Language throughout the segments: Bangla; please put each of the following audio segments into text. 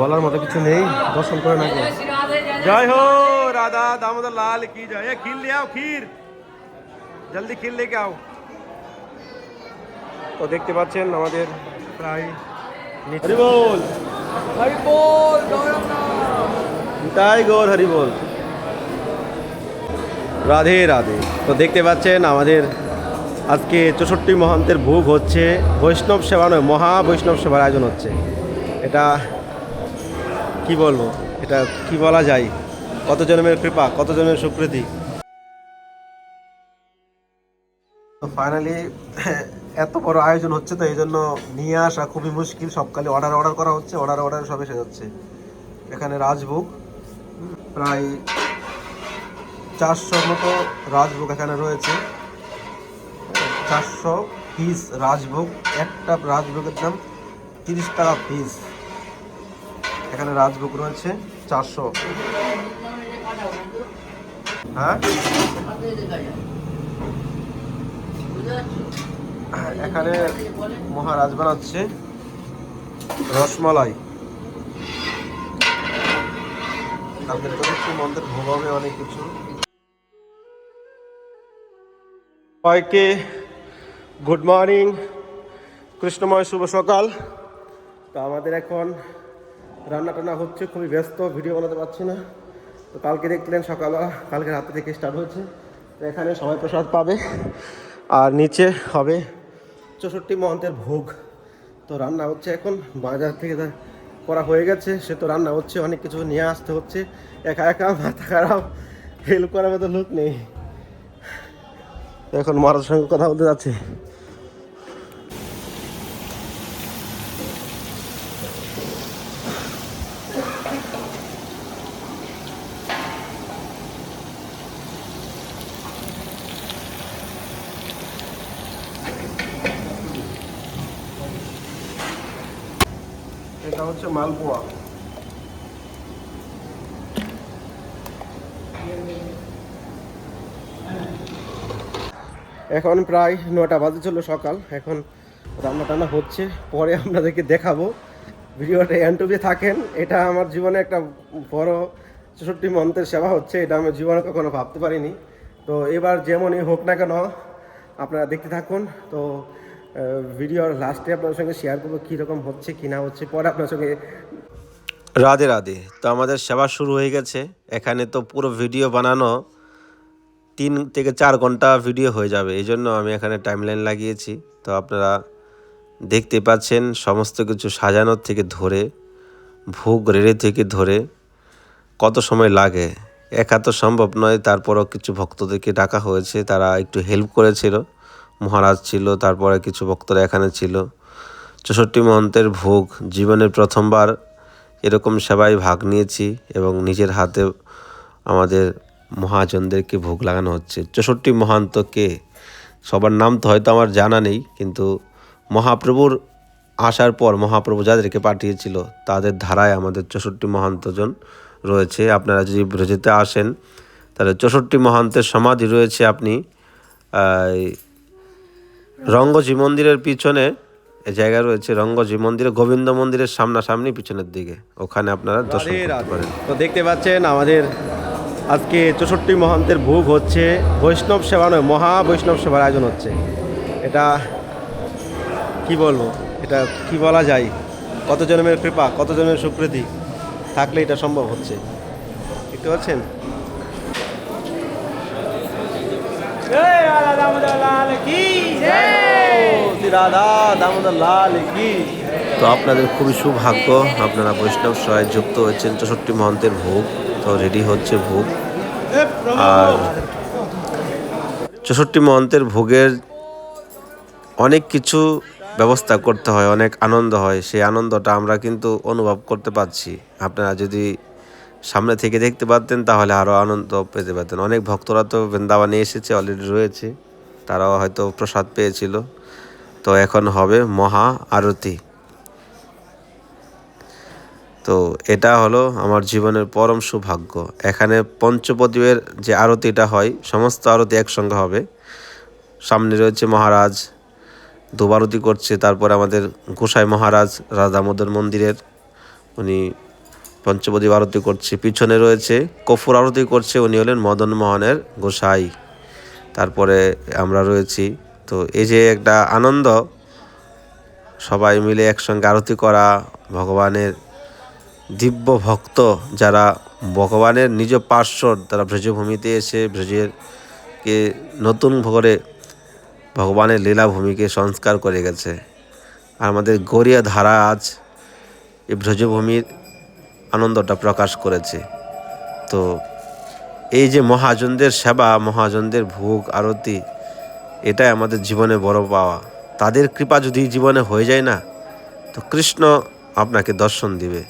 বলার মতো কিছু নেই দর্শন করে নাকি জয় হো রাধা দামোদর লাল কি জয় এ खीर ले आओ खीर জলদি खीर लेके आओ তো দেখতে পাচ্ছেন আমাদের প্রায় হরি বল হরি বল তাই গৌর হরি বল রাধে রাধে তো দেখতে পাচ্ছেন আমাদের আজকে চৌষট্টি মহান্তের ভোগ হচ্ছে বৈষ্ণব সেবা নয় মহা বৈষ্ণব সেবার আয়োজন হচ্ছে এটা কি বলব? এটা কি বলা যায়? কত জন্মের কৃপা কত জন্মের সুকৃতি? তো ফাইনালি এত বড় আয়োজন হচ্ছে তো এই জন্য নিয়ে আসা খুবই মুশকিল। সবকালে অর্ডার অর্ডার করা হচ্ছে অর্ডার অর্ডার সব এসে যাচ্ছে এখানে রাজভোগ প্রায় চারশোর মতো রাজভোগ এখানে রয়েছে। চারশো পিস রাজভোগ, একটা রাজভোগের দাম তিরিশ টাকা পিস এখানে রাজভোগ রয়েছে, চারশো। হ্যাঁ? এখানে মহারাজ বানাচ্ছে রসমালাই। হবে অনেক কিছু। সবাইকে গুড মর্নিং, কৃষ্ণময় শুভ সকাল। তো আমাদের এখন রান্না টান্না হচ্ছে, খুবই ব্যস্ত, ভিডিও বানাতে পারছি না। তো কালকে দেখলেন সকালবেলা, কালকে রাতে থেকে স্টার্ট হয়েছে। তো এখানে সবাই প্রসাদ পাবে, আর নিচে হবে চৌষট্টি মহন্তের ভোগ। তো রান্না হচ্ছে এখন, বাজার থেকে করা হয়ে গেছে, সে তো রান্না হচ্ছে, অনেক কিছু নিয়ে আসতে হচ্ছে। একা একা, মাথা খারাপ হেল্প করার মতো লোক নেই। এখন মহারাজের সঙ্গে কথা বলতে যাচ্ছে। হচ্ছে মালপোয়া। এখন প্রায় নটা বাজে ছিল সকাল, এখন রান্না টান্না হচ্ছে, পরে আপনাদেরকে দেখাবো। ভিডিওটা এন্টুবি থাকেন, এটা আমার জীবনে একটা বড় চৌষট্টি মন্ত্রের সেবা হচ্ছে, এটা আমি জীবনে কখনো ভাবতে পারিনি। তো এবার যেমনই হোক না কেন, আপনারা দেখতে থাকুন। তো ভিডিওর লাস্টে আপনার সঙ্গে শেয়ার করব কীরকম হচ্ছে, কি না হচ্ছে, পরে আপনার সঙ্গে রাধে রাধে। তো আমাদের সেবা শুরু হয়ে গেছে। এখানে তো পুরো ভিডিও বানানো তিন থেকে চার ঘণ্টা ভিডিও হয়ে যাবে। এই জন্য আমি এখানে টাইমলাইন লাগিয়েছি। তো আপনারা দেখতে পাচ্ছেন সমস্ত কিছু সাজানোর থেকে ধরে, ভোগ রেড়ে থেকে ধরে কত সময় লাগে। একা তো সম্ভব নয়, তারপরও কিছু ভক্তদেরকে ডাকা হয়েছে, তারা একটু হেল্প করেছিল। মহারাজ ছিল, তারপরে কিছু ভক্তরা এখানে ছিল। চৌষট্টি মহন্তের ভোগ, জীবনের প্রথমবার এরকম সেবায় ভাগ নিয়েছি এবং নিজের হাতে আমাদের মহাজনদেরকে ভোগ লাগানো হচ্ছে। চৌষট্টি মহান্ত কে? সবার নাম তো হয়তো আমার জানা নেই, কিন্তু মহাপ্রভুর আসার পর মহাপ্রভু যাদেরকে পাঠিয়েছিল, তাদের ধারায় আমাদের চৌষট্টি মহান্তজন রয়েছে। আপনারা যদি ব্রজেতে আসেন, তাহলে চৌষট্টি মহান্তের সমাধি রয়েছে। আপনি রঙ্গজি মন্দিরের পিছনে এই জায়গা রয়েছে রঙ্গজি মন্দিরে গোবিন্দ মন্দিরের সামনাসামনি পিছনের দিকে। ওখানে আপনারা দর্শন করতে পারেন। তো দেখতে পাচ্ছেন আমাদের আজকে চৌষট্টি মহান্তের ভোগ হচ্ছে বৈষ্ণব সেবা নয় মহা বৈষ্ণব সেবার আয়োজন হচ্ছে। এটা কি বলব? এটা কি বলা যায়? কত জন্মের কৃপা কত জন্মের সুকৃতি থাকলে এটা সম্ভব হচ্ছে। দেখতে পাচ্ছেন জয় রাধা দামোদর লাল কি জয় রাধা দামোদর লাল কি তো আপনাদের খুবই সৌভাগ্য আপনারা বৈষ্ণব সহায় যুক্ত হয়েছেন। চৌষট্টি মহন্তের ভোগ তো রেডি হচ্ছে ভোগ। আর চৌষট্টি মহন্তের ভোগের অনেক কিছু ব্যবস্থা করতে হয় অনেক আনন্দ হয়। সেই আনন্দটা আমরা কিন্তু অনুভব করতে পারছি। আপনারা যদি সামনে থেকে দেখতে পারতেন, তাহলে আরও আনন্দ পেতে পারতেন। অনেক ভক্তরা তো বৃন্দাবনে এসেছে অলরেডি রয়েছে। তারাও হয়তো প্রসাদ পেয়েছিল। তো এখন হবে মহা আরতি। তো এটা হলো আমার জীবনের পরম সৌভাগ্য। এখানে পঞ্চপদীপের যে আরতিটা হয়, সমস্ত আরতি একসঙ্গে হবে। সামনে রয়েছে মহারাজ দুবারতি করছে, তারপর আমাদের গোসাই মহারাজ রাধা দামোদর মন্দিরের, উনি পঞ্চবদীপ আরতি করছে, পিছনে রয়েছে কফুর আরতি করছে, উনি হলেন মদন মোহনের গোসাই। তারপরে আমরা রয়েছি, তো এই যে একটা আনন্দ, সবাই মিলে একসঙ্গে আরতি করা, ভগবানের দিব্য ভক্ত যারা ভগবানের নিজ পার্শ্বর তারা ব্রজভূমিতে এসে ব্রজের কে নতুন করে ভগবানের লীলাভূমিকে সংস্কার করে গেছে। আর আমাদের গড়িয়া ধারা আজ এই ব্রজভূমির আনন্দটা প্রকাশ করেছে। তো এই যে মহাজনদের সেবা, মহাজনদের ভোগ, আরতি, এটাই আমাদের জীবনে বড় পাওয়া। তাদের কৃপা যদি জীবনে হয়ে যায় না, তো কৃষ্ণ আপনাকে দর্শন দিবে।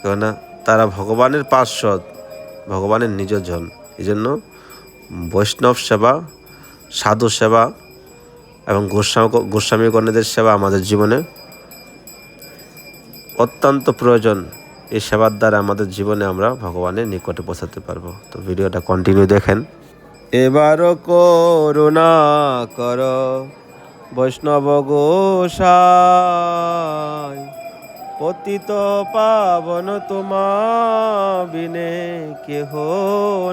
কেননা তারা ভগবানের পার্শ্বদ, ভগবানের নিজজন। এই জন্য বৈষ্ণব সেবা, সাধু সেবা এবং গোস্বামী গোস্বামী কন্যাদের সেবা আমাদের জীবনে অত্যন্ত প্রয়োজন। এই সেবার দ্বারা আমাদের জীবনে আমরা ভগবানের নিকটে পৌঁছাতে পারব। তো ভিডিওটা কন্টিনিউ দেখেন। এবারও করুণা কর, বৈষ্ণব গোসাই। পতিত পাবন তোমা বিনে কেহ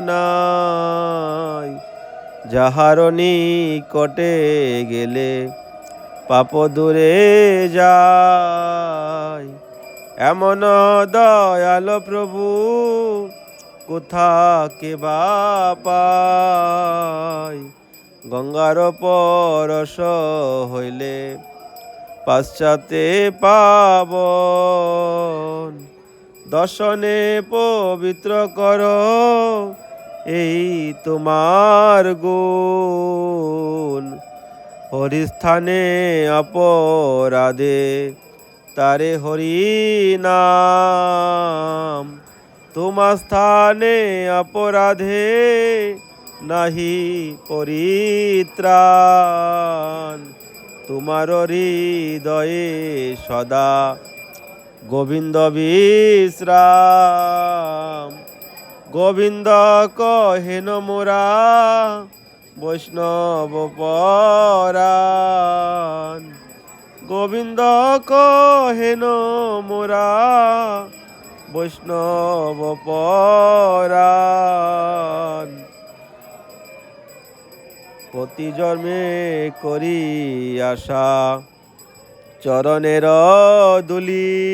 নাই। যাহার নিকটে গেলে পাপ দূরে যায়। এমন দয়াল প্রভু কোথা কে পায়? গঙ্গার পরশ হইলে পাশ্চাতে পাবন। দর্শনে পবিত্র কর, এই তোমার গুণ। হরিস্থানে অপরাধে তারে হরি নাম। তোমার স্থানে অপরাধে নাহি পরিত্রাণ। তোমার হৃদয়ে সদা গোবিন্দ বিশ্রাম। গোবিন্দ কহেন মোরা, বৈষ্ণব পরাণ। গোবিন্দ কহেন মোরা, বৈষ্ণব পরাণ। জন্মে করি আশা, চরণের দুলি।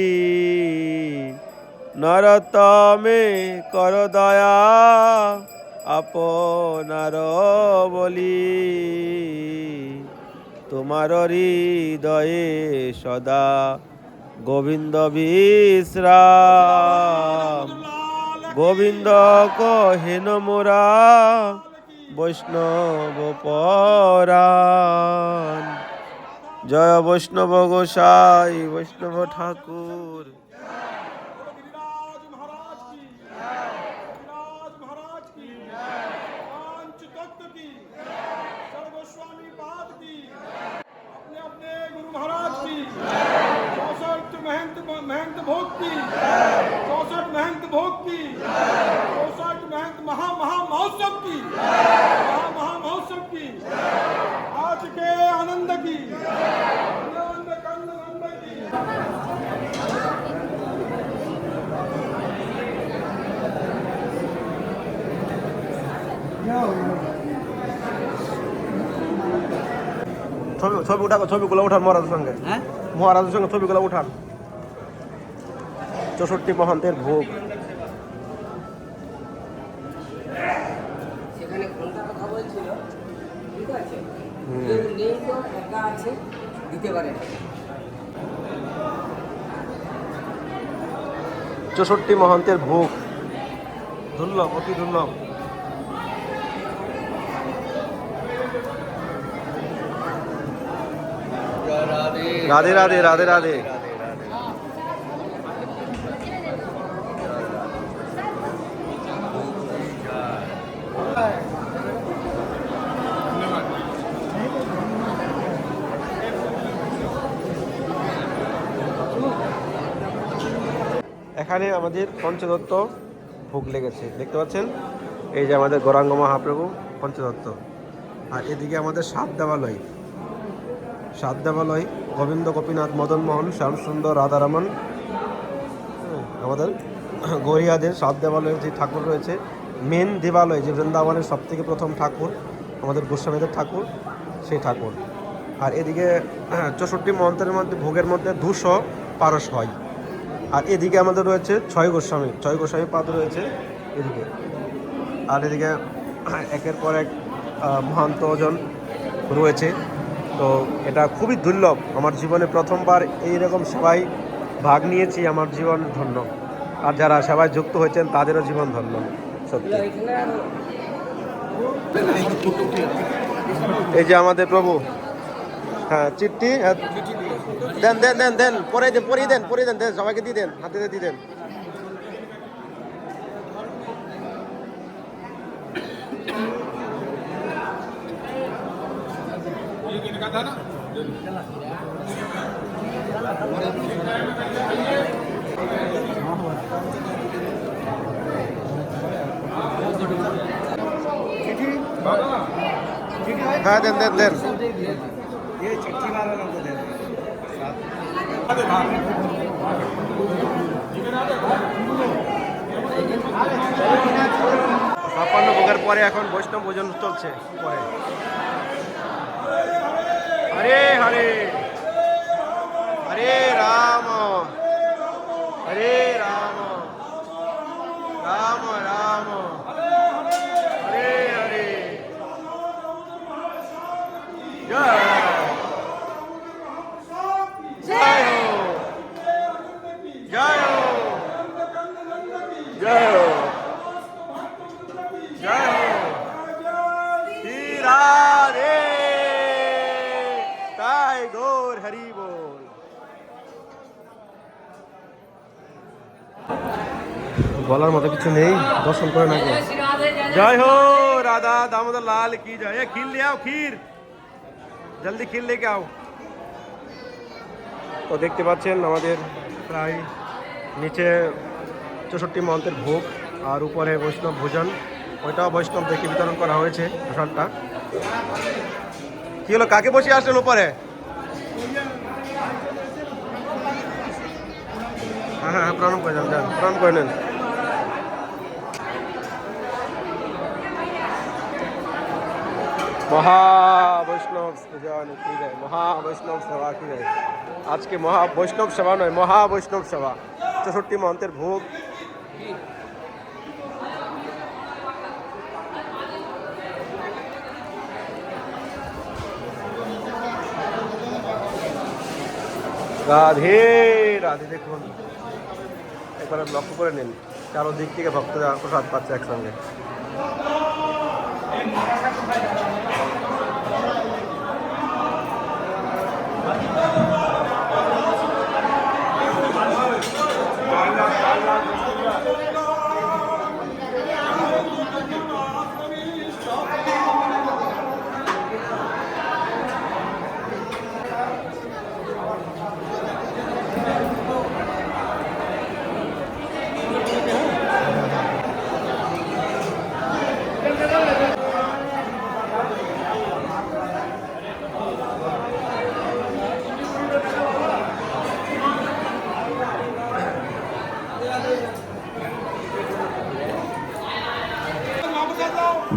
নরতমে কর দয়া, আপনার বলি। তোমার হৃদয়ে সদা গোবিন্দ বিশ্রাম। গোবিন্দ কহেন মোরা বৈষ্ণব পরাণ। জয় বৈষ্ণব গোসাই, বৈষ্ণব ঠাকুর। महोत्सव की महा महा महोत्सव की आज के आनंद की आनंद कंद नंद की ছবি ছবি উঠা ছবিগুলো উঠান মহারাজের সঙ্গে হ্যাঁ মহারাজের সঙ্গে ছবিগুলো উঠান চৌষট্টি মহান্তের ভোগ দিতে পারে। চৌষট্টি মহন্তের ভোগ দুর্লভ অতি দুর্লভ। রাধে রাধে রাধে রাধে। এখানে আমাদের পঞ্চদত্ত ভোগ লেগেছে। দেখতে পাচ্ছেন? এই যে আমাদের গৌরাঙ্গ মহাপ্রভু পঞ্চদত্ত। আর এদিকে আমাদের সাত দেবালয় সাত দেবালয় গোবিন্দ গোপীনাথ মদন মোহন শ্যাম সুন্দর রাধারমন হুম, আমাদের গড়িয়াদের সাত দেবালয়ের যে ঠাকুর রয়েছে মেন দেবালয় যে বৃন্দাবনের সব থেকে প্রথম ঠাকুর আমাদের গোস্বামীদের ঠাকুর সেই ঠাকুর। আর এদিকে চৌষট্টি মন্ত্রের মধ্যে ভোগের মধ্যে দুশো পারস হয়। আর এদিকে আমাদের রয়েছে ছয় গোস্বামী ছয় গোস্বামী পাদ রয়েছে এদিকে। আর এদিকে একের পর এক আহ, মহান্ত ওজন রয়েছে। তো এটা খুবই দুর্লভ। আমার জীবনে প্রথমবার এইরকম সেবায় ভাগ নিয়েছি আমার জীবন ধন্য। আর যারা সেবায় যুক্ত হয়েছেন তাদেরও জীবন ধন্য সত্যি। এই যে আমাদের প্রভু। হ্যাঁ চিঠি হ্যাঁ, দেন দেন দেন দেন পরে দেন পরে দেন পরে দেন দেন, সবাইকে দিয়ে দেন, হাতে দিয়ে দেন। হ্যাঁ দেন দেন দেন। ছাপ্পান্ন ভোগের পরে এখন বৈষ্ণব ভোজন চলছে। পরে। হরে হরে। হরে রাম হরে রাম রাম রাম হরে হরে জয় জয় হো জয় হো জয় হো জয় হো শ্রী রাধে তাই গৌর হরি বল বলার মতো কিছু নেই দর্শন করে নাকি জয় হো রাধা দামোদর লাল কি জয় এ खीर ले आओ खीर জলদি खीर लेके आओ তো দেখতে পাচ্ছেন আমাদের প্রায় নিচে চৌষট্টি মন্ত্রের ভোগ আর উপরে বৈষ্ণব ভোজন ওইটাও বৈষ্ণব দেখে বিতরণ করা হয়েছে প্রসাদটা কি হলো কাকে বসে আসলেন উপরে হ্যাঁ হ্যাঁ প্রণাম করে যান যান প্রণাম করে নেন মহা বৈষ্ণব সেবা কি যায় মহা সেবা কি যায় আজকে মহা বৈষ্ণব সেবা নয় মহা বৈষ্ণব সেবা চৌষট্টি মন্ত্রের ভোগ। রাধে রাধে দেখুন। একবার লক্ষ্য করে নিন, চারোদিক থেকে ভক্তরা প্রসাদ পাচ্ছে একসঙ্গে।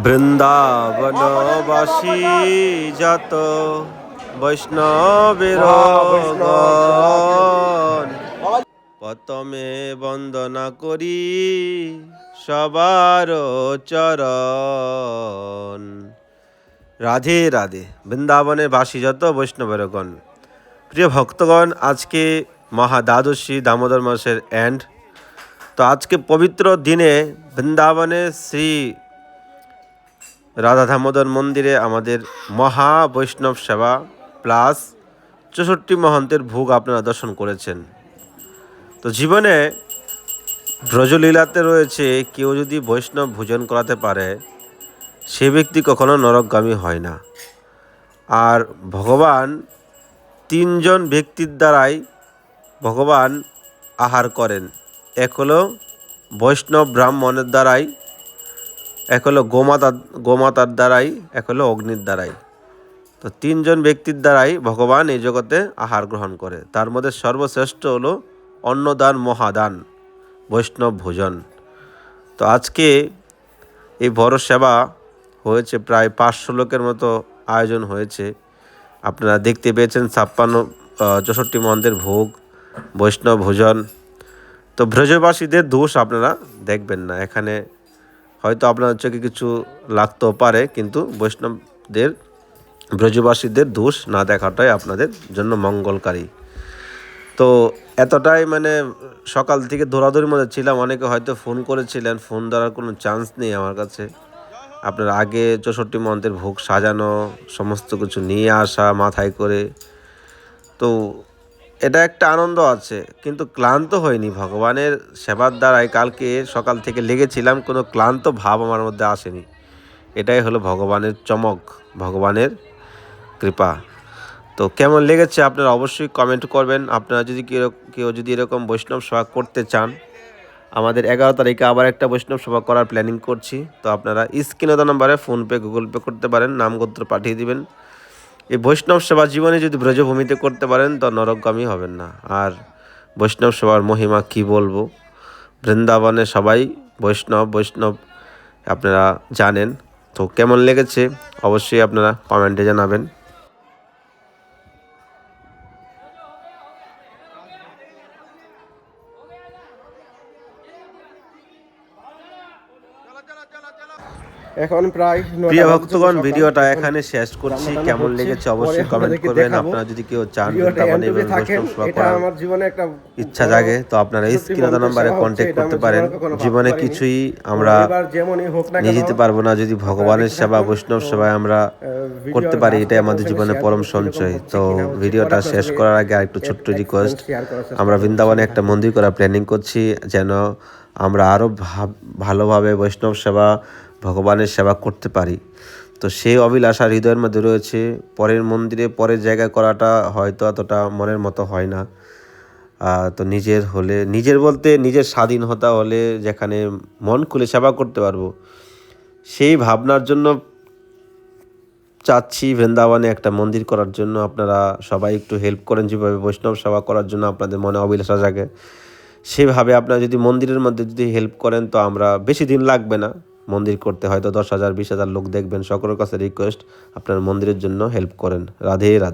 বৃন্দাবনবাসী যত বৈষ্ণবের প্রথমে বন্দনা করি সবার চরণ। রাধে রাধে বৃন্দাবনে বাসী যত বৈষ্ণবেরগণ প্রিয় ভক্তগণ, আজকে মহা দ্বাদশী দামোদর মাসের এন্ড তো আজকে পবিত্র দিনে বৃন্দাবনে শ্রী রাধা দামোদর মন্দিরে আমাদের মহা বৈষ্ণব সেবা প্লাস চৌষট্টি মহন্তের ভোগ আপনারা দর্শন করেছেন। তো জীবনে ব্রজলীলাতে রয়েছে, কেউ যদি বৈষ্ণব ভোজন করাতে পারে, সে ব্যক্তি কখনো নরকগামী হয় না। আর ভগবান তিনজন ব্যক্তির দ্বারাই ভগবান আহার করেন। এক হলো বৈষ্ণব ব্রাহ্মণের দ্বারাই এক হলো গোমাতার গোমাতার দ্বারাই, এক হলো অগ্নির দ্বারাই। তো তিনজন ব্যক্তির দ্বারাই ভগবান এই জগতে আহার গ্রহণ করে। তার মধ্যে সর্বশ্রেষ্ঠ হলো অন্নদান, মহাদান, বৈষ্ণব ভোজন। তো আজকে এই বড় সেবা হয়েছে, প্রায় পাঁচশো লোকের মতো আয়োজন হয়েছে। আপনারা দেখতে পেয়েছেন ছাপ্পান্ন চৌষট্টি মন্দির ভোগ, বৈষ্ণব ভোজন। তো ব্রজবাসীদের দোষ আপনারা দেখবেন না। এখানে হয়তো আপনার চোখে কিছু লাগতেও পারে, কিন্তু বৈষ্ণবদের, ব্রজবাসীদের দোষ না দেখাটাই আপনাদের জন্য মঙ্গলকারী। তো এতটাই মানে সকাল থেকে দৌড়াদৌড়ির মধ্যে ছিলাম, অনেকে হয়তো ফোন করেছিলেন, ফোন ধরার কোনো চান্স নেই আমার কাছে। আপনার আগে চৌষট্টি মন্ত্রের ভোগ সাজানো, সমস্ত কিছু নিয়ে আসা মাথায় করে। তো এটা একটা আনন্দ আছে, কিন্তু ক্লান্ত হয়নি ভগবানের সেবার দ্বারাই কালকে সকাল থেকে লেগেছিলাম, কোনো ক্লান্ত ভাব আমার মধ্যে আসেনি। এটাই হলো ভগবানের চমক, ভগবানের কৃপা। তো কেমন লেগেছে আপনারা অবশ্যই কমেন্ট করবেন। আপনারা যদি কেউ যদি এরকম বৈষ্ণব সেবা করতে চান, আমাদের এগারো তারিখে আবার একটা বৈষ্ণব সেবা করার প্ল্যানিং করছি। তো আপনারা স্ক্রিনে দেওয়া নাম্বারে ফোনপে গুগল পে করতে পারেন, নামগোত্র পাঠিয়ে দিবেন। এই বৈষ্ণব সেবা জীবনে যদি ব্রজভূমিতে করতে পারেন, তো নরকগামী হবেন না। আর বৈষ্ণব সেবার মহিমা কি বলব? বৃন্দাবনে সবাই বৈষ্ণব বৈষ্ণব আপনারা জানেন। তো কেমন লেগেছে? অবশ্যই আপনারা কমেন্টে জানাবেন। এখন প্রায় প্রিয় ভক্তগণ ভিডিওটা এখানে শেষ করছি। কেমন লেগেছে অবশ্যই কমেন্ট করবেন। আপনারা যদি কেউ চান এটা আমার জীবনে একটা ইচ্ছা জাগে। তো আপনারা এই স্ক্রিনে নাম্বারে সেবা কন্ট্যাক্ট করতে পারেন। জীবনে। কিছুই আমরা নিয়ে যেতে পারব না। যদি ভগবানের সেবা বৈষ্ণব সেবায় আমরা করতে পারি এটাই আমাদের জীবনে পরম সঞ্চয়। তো ভিডিওটা শেষ করার আগে একটু ছোট্ট রিকোয়েস্ট আমরা বৃন্দাবনে একটা মন্দির করার প্ল্যানিং করছি যেন আমরা আরও ভালোভাবে বৈষ্ণব সেবা ভগবানের সেবা করতে পারি। তো সেই অভিলাষা হৃদয়ের মধ্যে রয়েছে, পরের মন্দিরে পরের জায়গায় করাটা হয়তো এতটা মনের মতো হয় না। তো নিজের হলে, নিজের বলতে নিজের স্বাধীনতা হলে যেখানে মন খুলে সেবা করতে পারব, সেই ভাবনার জন্য চাচ্ছি বৃন্দাবনে একটা মন্দির করার জন্য। আপনারা সবাই একটু হেল্প করেন যেভাবে বৈষ্ণব সেবা করার জন্য আপনাদের মনে অভিলাষা জাগে। সেভাবে আপনারা যদি মন্দিরের মধ্যে যদি হেল্প করেন তো আমরা বেশি দিন লাগবে না। মন্দির করতে হয়তো দশ হাজার, বিশ হাজার লোক দেখবেন। সকলের কাছে রিকোয়েস্ট আপনার মন্দিরের জন্য হেল্প করেন। রাধে রাধে।